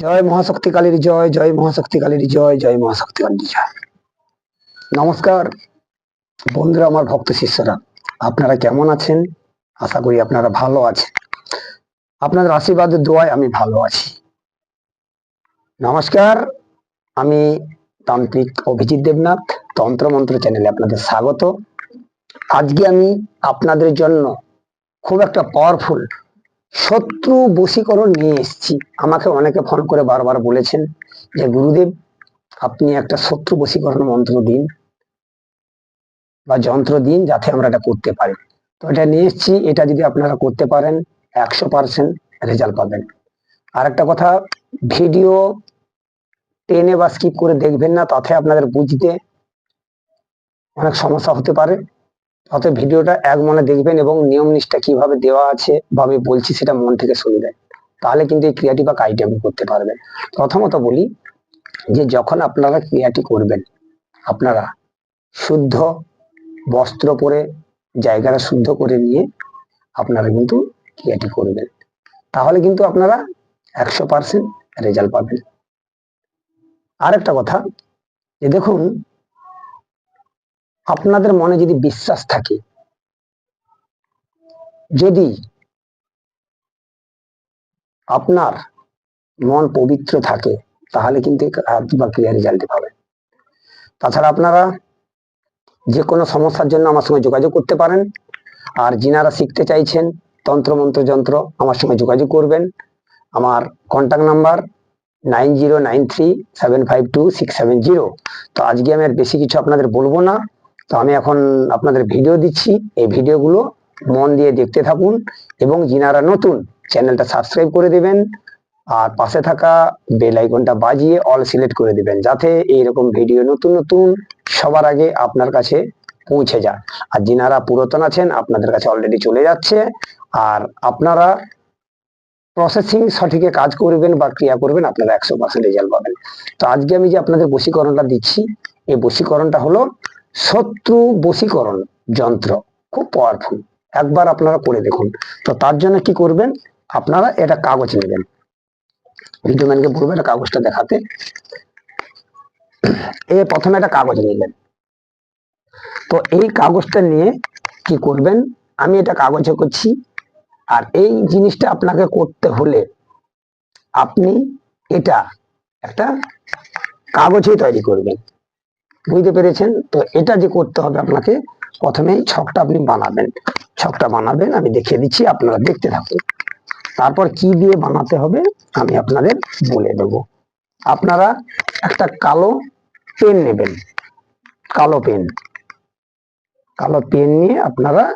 জয় মহাশক্তি কালীর জয় জয় মহাশক্তি কালীর জয় জয় মহাশক্তি কালীর জয়। নমস্কার। বন্ধুরা, আমার ভক্ত শিষ্যরা, আপনারা কেমন আছেন? আশা করি আপনারা ভালো আছেন। আপনাদের আশীর্বাদের দোয়ায় আমি ভালো আছি। নমস্কার। আমি তান্ত্রিক অভিজিৎ দেবনাথ, তন্ত্রমন্ত্র চ্যানেলে আপনাদের স্বাগত। আজকে আমি আপনাদের জন্য খুব একটা পাওয়ারফুল শত্রু বশীকরণ নিয়ে এসেছি। আমাকে অনেকে ফোন করে বারবার বলেছেন যে, গুরুদেব, আপনি একটা শত্রু বশীকরণ মন্ত্র দিন বা যন্ত্র দিন যাতে আমরা এটা করতে পারি। তো এটা নিয়ে এসেছি। এটা যদি আপনারা করতে পারেন, একশো পার্সেন্ট রেজাল্ট পাবেন। আর একটা কথা, ভিডিও টেনে বা স্কিপ করে দেখবেন না, তাতে আপনাদের বুঝতে অনেক সমস্যা হতে পারে। অতএব ভিডিওটা এক মনে দেখবেন এবং নিয়ম নিষ্ঠা কীভাবে দেওয়া আছে বা আমি বলছি সেটা মন থেকে শুনবেন তাহলে কিন্তু এই ক্রিয়াটি বা কাজটি আপনি করতে পারবেন। প্রথমত বলি যে যখন আপনারা ক্রিয়াটি করবেন, আপনারা শুদ্ধ বস্ত্র পরে জায়গাটা শুদ্ধ করে নিয়ে আপনারা কিন্তু ক্রিয়াটি করবেন। তাহলে কিন্তু আপনারা একশো পার্সেন্ট রেজাল্ট পাবেন। আরেকটা কথা, যে দেখুন আপনাদের মনে যদি বিশ্বাস থাকে, যদি আপনার মন পবিত্র থাকে, তাহলে কিন্তু বা ক্রিয়া রেজাল্ট পাবেন তাছাড়া আপনারা যে কোনো সমস্যার জন্য আমার সঙ্গে যোগাযোগ করতে পারেন, আর যিনারা শিখতে চাইছেন তন্ত্র, মন্ত্র, যন্ত্র আমার সঙ্গে যোগাযোগ করবেন। আমার contact number nine zero nine three seven five two six seven zero তো আজকে আমি আর বেশি কিছু আপনাদের বলব না। তো আমি এখন আপনাদের ভিডিও দিচ্ছি। এই ভিডিওগুলো মন দিয়ে দেখতে থাকুন এবং যিনারা নতুন চ্যানেলটা সাবস্ক্রাইব করে দেবেন আর পাশে থাকা বেল আইকনটা বাজিয়ে অল সিলেক্ট করে দিবেন যাতে এইরকম ভিডিও নতুন নতুন সবার আগে আপনার কাছে পৌঁছে যায়। আর যিনারা পুরাতন আছেন, আপনাদের কাছে অলরেডি চলে যাচ্ছে আর আপনারা প্রসেসিং সঠিকে কাজ করবেন বা ক্রিয়া করবেন, আপনারা একশো পার্সেন্ট রেজাল্ট পাবেন। তো আজকে আমি যে আপনাদের বশীকরণটা দিচ্ছি, এই বশীকরণটা হলো শত্রু বশীকরণ যন্ত্র, খুব পাওয়ারফুল একবার আপনারা করে দেখুন। তো তার জন্য কি করবেন? আপনারা এটা কাগজ নেবেন। ভিডিও ম্যানকে বলবেন এটা কাগজটা দেখাতে। এ প্রথমে একটা কাগজ নিলেন। তো এই কাগজটা নিয়ে কি করবেন? আমি এটা কাগজে করছি। আর এই জিনিসটা আপনাকে করতে হলে আপনি এটা একটা কাগজে তৈরি করবেন। বুঝতে পেরেছেন? তো এটা যে করতে হবে আপনাকে প্রথমেই ছকটা আপনি বানাবেন। ছকটা বানাবেন, আমি দেখিয়ে দিচ্ছি, আপনারা দেখতে থাকুন। তারপর কি দিয়ে বানাতে হবে, আমি আপনাদের বলে দেব। আপনারা একটা কালো পেন নেবেন। কালো পেন। কালো পেন নিয়ে আপনারা,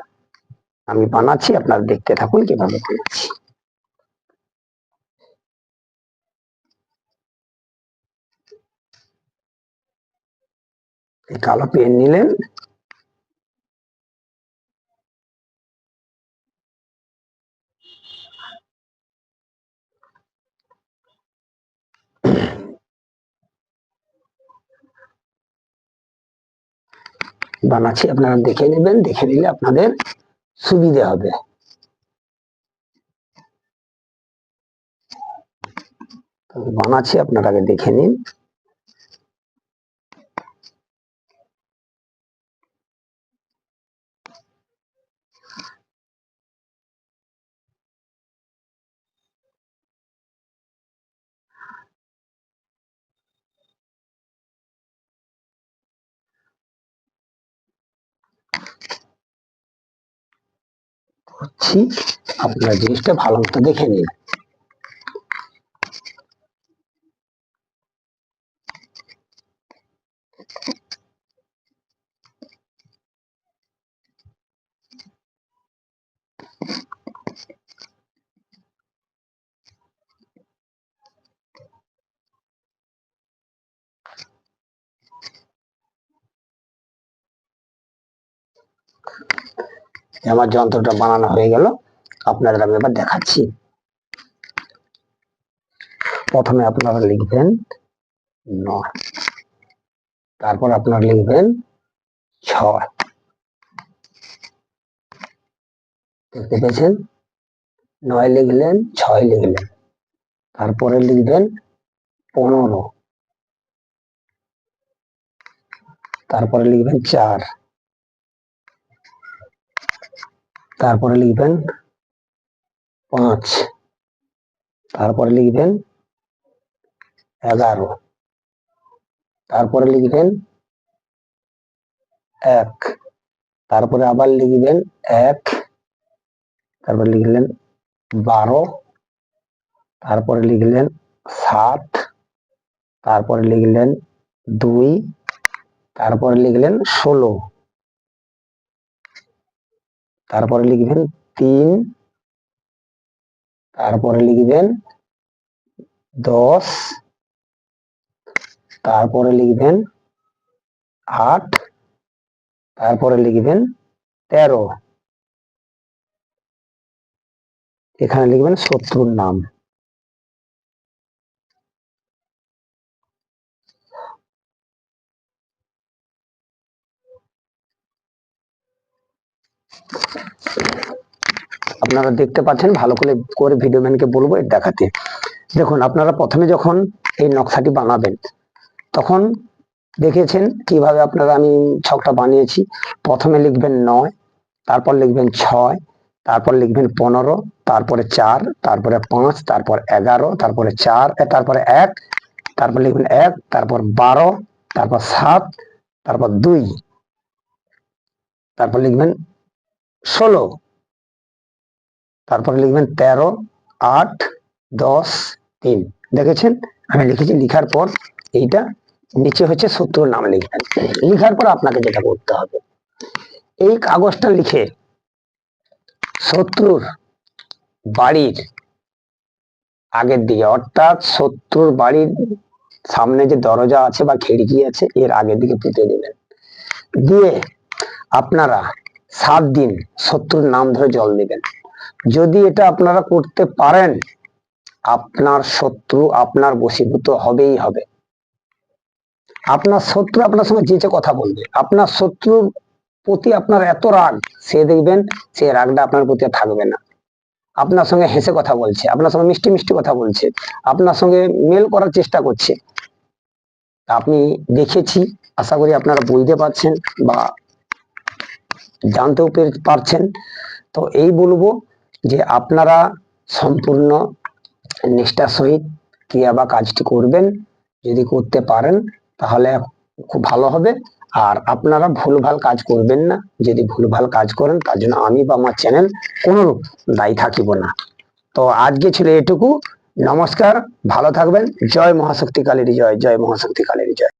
আমি বানাচ্ছি, আপনারা দেখতে থাকুন কীভাবে বানাচ্ছি। কালো পেন নিলেন। বানাচ্ছি, আপনারা দেখে নেবেন, দেখে নিলে আপনাদের সুবিধা হবে। বানাচ্ছি, আপনারা আগে দেখে নিন। করছি আপনারা জিনিসটা ভালো মতো দেখে নিন। আমার যন্ত্রটা বানানো হয়ে গেল। আপনাদের আমি এবার দেখাচ্ছি। প্রথমে আপনারা লিখবেন নয়। তারপর আপনারা লিখবেন ছয়। দেখতে পেয়েছেন? নয় লিখলেন, ছয় লিখলেন। তারপরে লিখবেন পনেরো। তারপরে লিখবেন চার। তারপরে লিখবেন পাঁচ। তারপরে লিখবেন এগারো। তারপরে লিখবেন এক। তারপরে আবার লিখবেন এক। তারপরে লিখলেন বারো। তারপরে লিখলেন সাত। তারপরে লিখলেন দুই। তারপরে লিখলেন ষোলো। তারপরে লিখবেন তিন, তারপরে লিখবেন দশ, তারপরে লিখবেন আট, তারপরে লিখবেন তেরো। এখানে লিখবেন শত্রুর নাম। আপনারা দেখতে পাচ্ছেন, ভালো করে করে ভিডিও ম্যানকে বলব এটা দেখাতে। দেখুন, আপনারা প্রথমে যখন এই নকশাটি বানাবেন, তখন দেখেছেন কীভাবে আপনারা আমি ছকটা বানিয়েছি। প্রথমে লিখবেন নয়, তারপর লিখবেন ছয়, তারপর লিখবেন পনেরো, তারপরে চার, তারপরে পাঁচ, তারপর এগারো, তারপরে চার তারপরে এক, তারপর লিখবেন এক, তারপর বারো, তারপর সাত, তারপর দুই, তারপর লিখবেন ষোলো। তারপরে লিখবেন তেরো, আট, দশ, তিন। দেখেছেন? আমি লিখেছি, লিখার পর এইটা নিচে হচ্ছে শত্রুর নাম লিখবেন। লিখার পর আপনাকে যেটা করতে হবে, এই কাগজটা লিখে শত্রুর বাড়ির আগের দিকে, অর্থাৎ শত্রুর বাড়ির সামনে যে দরজা আছে বা খিড়কি আছে, এর আগের দিকে পুঁতে দিবেন দিয়ে আপনারা সাত দিন শত্রুর নাম ধরে জল দিবেন। যদি এটা আপনারা করতে পারেন, আপনার শত্রু আপনার বশীভূত হবেই হবে। আপনার শত্রু আপনার সঙ্গে যে যে কথা বলবে, আপনার শত্রুর প্রতি আপনার এত রাগ, সে দেখবেন সে রাগটা আপনার প্রতি থাকবে না। আপনার সঙ্গে হেসে কথা বলছে, আপনার সঙ্গে মিষ্টি মিষ্টি কথা বলছে, আপনার সঙ্গে মেল করার চেষ্টা করছে। আপনি দেখেছি, আশা করি আপনারা বুঝতে পারছেন বা জানতেও পারছেন। তো এই বলব যে আপনারা সম্পূর্ণ নিষ্ঠার সহিত ক্রিয়া বা কাজটি করবেন, যদি করতে পারেন, তাহলে খুব ভালো হবে। আর আপনারা ভুলভাল কাজ করবেন না। যদি ভুলভাল কাজ করেন, তার জন্য আমি বা আমার চ্যানেল কোনোরূপ দায়ী থাকিব না। তো আজকে ছিল এটুকু। নমস্কার, ভালো থাকবেন। জয় মহাশক্তি কালীর জয় জয় মহাশক্তি কালীর জয়।